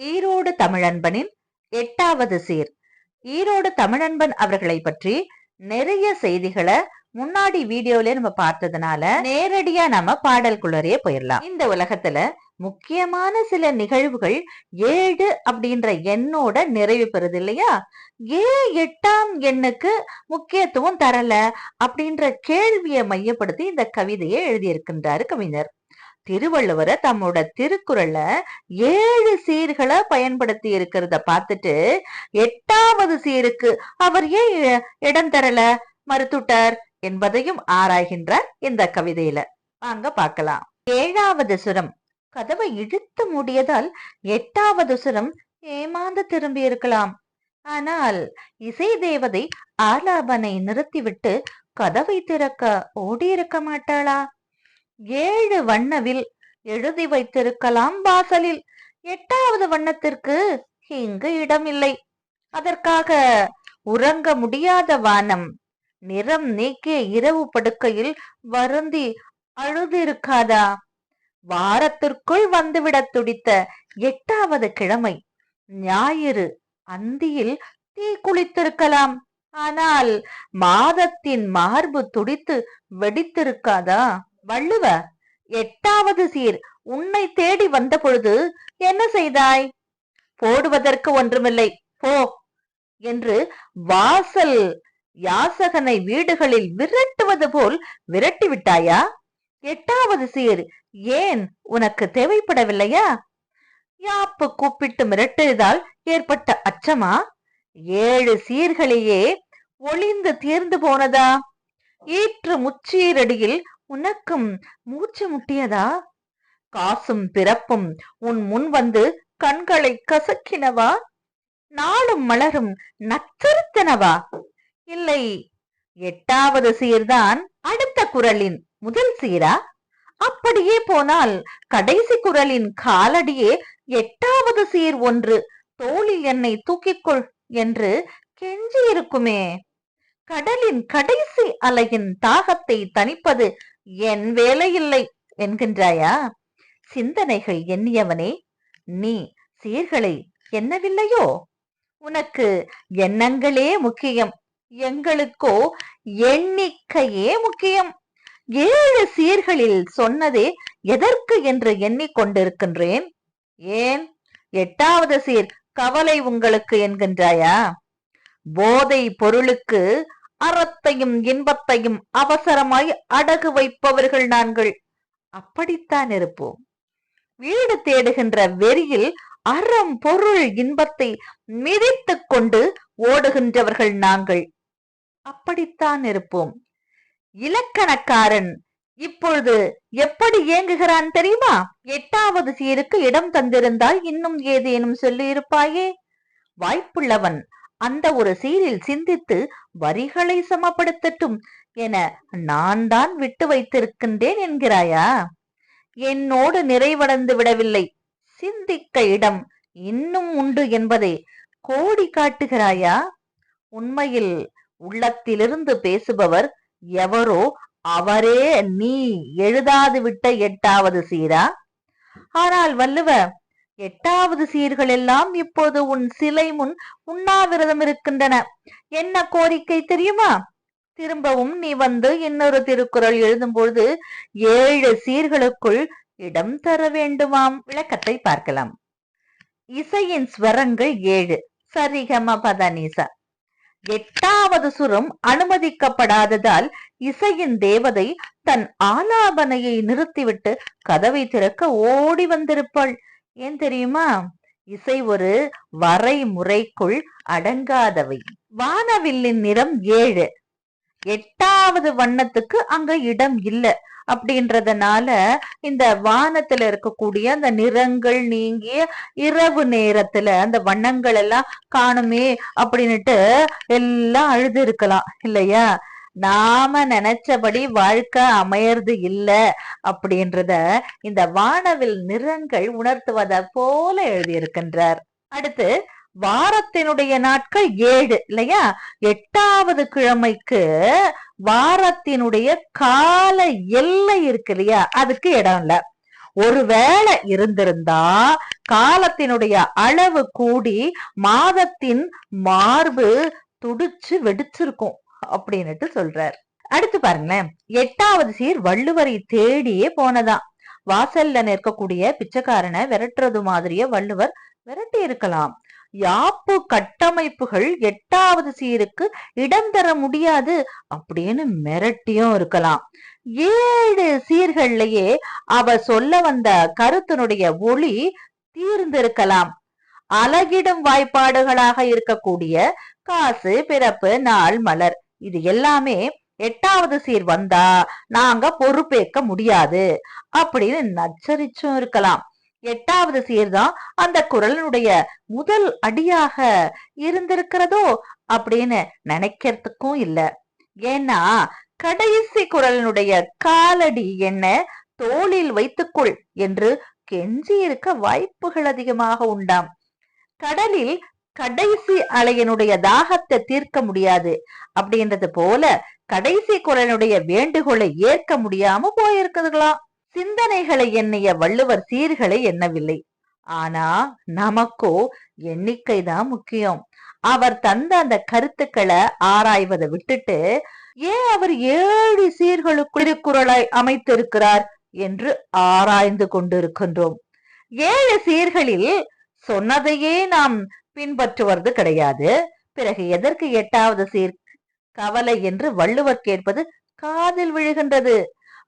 ஈரோடு தமிழன்பனின் எட்டாவது சீர். ஈரோடு தமிழன்பன் அவர்களை பற்றி நிறைய செய்திகளை முன்னாடி வீடியோல நம்ம பார்த்ததுனால நேரடியா நம்ம பாடல்குள்ளரே போயிடலாம் இந்த உலகத்துல முக்கியமான சில நிகழ்வுகள் ஏழு அப்படின்ற எண்ணோட நிறைவு பெறுது இல்லையா? ஏன் எட்டாம் எண்ணுக்கு முக்கியத்துவம் தரல அப்படின்ற கேள்வியை மையப்படுத்தி இந்த கவிதையை எழுதியிருக்கின்றாரு கவிஞர். திருவள்ளுவரை தம்மோட திருக்குறள்ல ஏழு சீர்களை பயன்படுத்தி இருக்கிறத பார்த்துட்டு எட்டாவது சீருக்கு அவர் ஏன் இடம் தரல மறுத்துட்டார் என்பதையும் ஆராய்கின்றார் இந்த கவிதையில. வாங்க பார்க்கலாம். ஏழாவது சுரம். கதவை இழுத்து மூடியதால் எட்டாவது சுரம் ஏமாந்து திரும்பி இருக்கலாம். ஆனால் இசை தேவதை ஆலாபனை நிறுத்திவிட்டு கதவை திறக்க ஓடியிருக்க மாட்டாளா? ஏழு வண்ணவில் எழுதி வைத்திருக்கலாம் வாசலில். எட்டாவது வண்ணத்திற்கு இங்கு இடமில்லை. அதற்காக உறங்க முடியாத வானம். நிறம் நீக்கிய இரவு படுக்கையில் வருந்தி அழுதிருக்காதா? வாரத்திற்குள் வந்துவிடத் துடித்த எட்டாவது கிழமை. ஞாயிறு அந்தியில் தீ குளித்திருக்கலாம். ஆனால் மாதத்தின் மார்பு துடித்து வெடித்திருக்காதா? வள்ளுவ எட்டாவது சீர். உன்னை தேடி வந்த பொழுது என்ன செய்தாய்? போடுவதற்கு ஒன்றுமில்லை. போ என்று வாசல் யாசகனை வீடுகளில் விரட்டுவது போல் விரட்டி விட்டாயா? எட்டாவது சீர். ஏன் உனக்கு தேவைப்படவில்லையா? யாப்பு கூப்பிட்டு மிரட்டியதால் ஏற்பட்ட அச்சமா? ஏழு சீர்களையே ஒளிந்து தீர்ந்து போனதா? ஈற்று முச்சீரடியில் உனக்கும் மூச்சு முட்டியதா? காசும் பிறப்பும் உன் முன் வந்து கண்களை கசக்கினவா? நாளும் மலரும் நச்சரித்தனவா? இல்லை எட்டாவது சீர்தான் அடுத்த குரலின் முதல் சீரா? அப்படியே போனால் கடைசி குரலின் காலடியே எட்டாவது சீர் ஒன்று தோளில் என்னை தூக்கிக்கொள் என்று கெஞ்சி இருக்குமே கடலின் கடைசி அலையின் தாகத்தை தணிப்பது என் வேலையில்லை என்கின்றாயா? சிந்தனைகள் எண்ணியவனே நீ சீர்களை எண்ணவில்லையோ? உனக்கு எண்ணங்களே முக்கியம் எங்களுக்கோ எண்ணிக்கையே முக்கியம். ஏழு சீர்களில் சொன்னதே எதற்கு என்று எண்ணிக்கொண்டிருக்கின்றேன்? ஏன்? எட்டாவது சீர் கவலை உங்களுக்கு என்கின்றாயா? போதை பொருளுக்கு அறத்தையும் இன்பத்தையும் அவசரமாய் அடகு வைப்பவர்கள் நாங்கள். அப்படித்தான் இருப்போம். வீடு தேடுகின்ற வெறியில் அறம் பொருள் இன்பத்தை மிதித்துக் கொண்டு ஓடுகின்றவர்கள் நாங்கள். அப்படித்தான் இருப்போம். இலக்கணக்காரன் இப்பொழுது எப்படி இயங்குகிறான் தெரியுமா? எட்டாவது சீருக்கு இடம் தந்திருந்தால் இன்னும் ஏதேனும் சொல்லியிருப்பாயே? வாய்ப்புள்ளவன் அந்த ஒரு சீரில் சிந்தித்து வரிகளை சமப்படுத்தட்டும் என நான் தான் விட்டு வைத்திருக்கின்றேன் என்கிறாயா? என்னோடு நிறைவடைந்து விடவில்லை. சிந்திக்க இடம் இன்னும் உண்டு என்பதை கோடி காட்டுகிறாயா? உண்மையில் உள்ளத்திலிருந்து பேசுபவர் எவரோ அவரே நீ எழுதாது விட்ட எட்டாவது சீரா? ஆனால் வள்ளுவ எட்டாவது சீர்கள் எல்லாம் இப்போது உன் சிலை முன் உண்ணாவிரதம் இருக்கின்றன. என்ன கோரிக்கை தெரியுமா? திரும்பவும் நீ வந்து இன்னொரு திருக்குறள் எழுதும்பொழுது ஏழு சீர்களுக்குள் இடம் தர வேண்டுமாம். விளக்கத்தை பார்க்கலாம். இசையின் ஸ்வரங்கள் ஏழு. சரிகம பதனிசா எட்டாவது சுரம் அனுமதிக்கப்படாததால் இசையின் தேவதை தன் ஆலாபனையை நிறுத்திவிட்டு கதவை திறக்க ஓடி வந்திருப்பாள். ஏன் தெரியுமா? இசை ஒரு வரைமுறைக்குள் அடங்காதவை. வானவில்லின் நிறம் ஏழு. எட்டாவது வண்ணத்துக்கு அங்க இடம் இல்லை. அப்படின்றதுனால இந்த வானத்துல இருக்கக்கூடிய அந்த நிறங்கள் நீங்கிய இரவு நேரத்துல அந்த வண்ணங்கள் எல்லாம் காணுமே அப்படின்னுட்டு எல்லாம் அழுது இருக்கலாம் இல்லையா? நாம நினைச்சபடி வாழ்க்கை அமையறது இல்ல அப்படின்றத இந்த வானவில் நிறங்கள் உணர்த்துவத போல எழுதியிருக்கின்றார். அடுத்து வாரத்தினுடைய நாட்கள் ஏழு இல்லையா? எட்டாவது கிழமைக்கு வாரத்தினுடைய கால எல்லை இருக்கு இல்லையா? அதுக்கு இடம் இல்ல. ஒருவேளை இருந்திருந்தா காலத்தினுடைய அளவு கூடி மாதத்தின் மார்பு துடிச்சு வெடிச்சிருக்கும். அப்படின்னுட்டு சொல்றார். அடுத்து பாருங்களேன். எட்டாவது சீர் வள்ளுவரை தேடியே போனதா? வாசல்ல நிற்கக்கூடிய பிச்சைக்காரனை விரட்டுறது மாதிரியே வள்ளுவர் விரட்டி இருக்கலாம். யாப்பு கட்டமைப்புகள் எட்டாவது சீருக்கு இடம் தர முடியாது அப்படின்னு மிரட்டியும் இருக்கலாம். ஏழு சீர்கள்லயே அவ சொல்ல வந்த கருத்தினுடைய ஒளி தீர்ந்திருக்கலாம். அழகிடும் வாய்ப்பாடுகளாக இருக்கக்கூடிய காசு பிறப்பு நாள் மலர். இது எல்லாமே எட்டாவது சீர் வந்தா நாங்க பொறுப்பேற்க முடியாது அப்படின்னு நச்சரிச்சும் இருக்கலாம். எட்டாவது சீர் தான் அந்த குரலினுடைய முதல் அடியாக இருந்திருக்கிறதோ அப்படின்னு நினைக்கிறதுக்கும் இல்ல. ஏன்னா கடைசி குரலினுடைய காலடி என்ன? தோளில் வைத்துக்கொள் என்று கெஞ்சி இருக்க வாய்ப்புகள் அதிகமாக உண்டாம். கடலில் கடைசி அலையனுடைய தாகத்தை தீர்க்க முடியாது. அப்படின்றது போல கடைசி குரலுடைய வேண்டுகோளை ஏற்க முடியாம போயிருக்குதுங்களாம். சிந்தனைகளை எண்ணிய வள்ளுவர் சீர்களை எண்ணவில்லை. ஆனா நமக்கோ எண்ணிக்கை தான் முக்கியம். அவர் தந்த அந்த கருத்துக்களை ஆராய்வதை விட்டுட்டு ஏன் அவர் ஏழு சீர்களுக்கு திருக்குறளை அமைத்திருக்கிறார் என்று ஆராய்ந்து கொண்டிருக்கின்றோம். ஏழு சீர்களில் சொன்னதையே நாம் பின்பற்றுவது கிடையாது. பிறகு எதற்கு எட்டாவது சீர்? கவலை என்று வள்ளுவர் கேட்பது காதில் விழுகின்றது.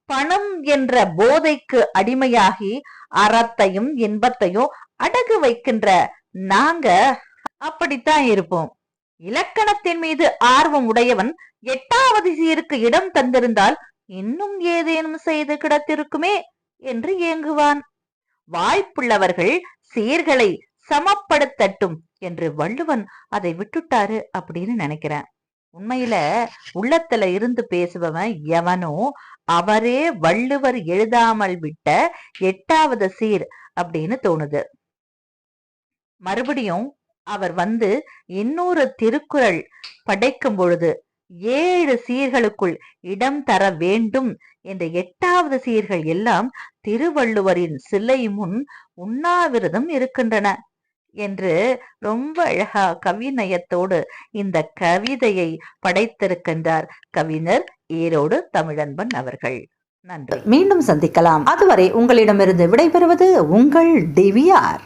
பணம் என்ற போதைக்கு அடிமையாகி அறத்தையும் இன்பத்தையும் அடகு வைக்கின்ற நாங்க அப்படித்தான் இருப்போம். இலக்கணத்தின் மீது ஆர்வம் உடையவன் எட்டாவது சீருக்கு இடம் தந்திருந்தால் இன்னும் ஏதேனும் செய்து கிடத்திருக்குமே என்று ஏங்குவான். வாய்ப்புள்ளவர்கள் சீர்களை சமப்படுத்தட்டும் என்று வள்ளுவன் அதை விட்டுட்டாரு அப்படின்னு நினைக்கிறேன். உண்மையில உள்ளத்துல இருந்து பேசுபவன் எவனோ அவரே வள்ளுவர் எழுதாமல் விட்ட எட்டாவது சீர் அப்படின்னு தோணுது. மறுபடியும் அவர் வந்து இன்னொரு திருக்குறள் படைக்கும் பொழுது ஏழு சீர்களுக்குள் இடம் தர வேண்டும் என்ற எட்டாவது சீர்கள் எல்லாம் திருவள்ளுவரின் சிலை முன் உண்ணாவிரதம் இருக்கின்றன. என்று ரொம்ப அழகா கவிநயத்தோடு இந்த கவிதையை படைத்திருக்கின்றார் கவிஞர் ஈரோடு தமிழன்பன் அவர்கள். நன்றி. மீண்டும் சந்திக்கலாம். அதுவரை உங்களிடமிருந்து விடைபெறுவது உங்கள் டிவிஆர்.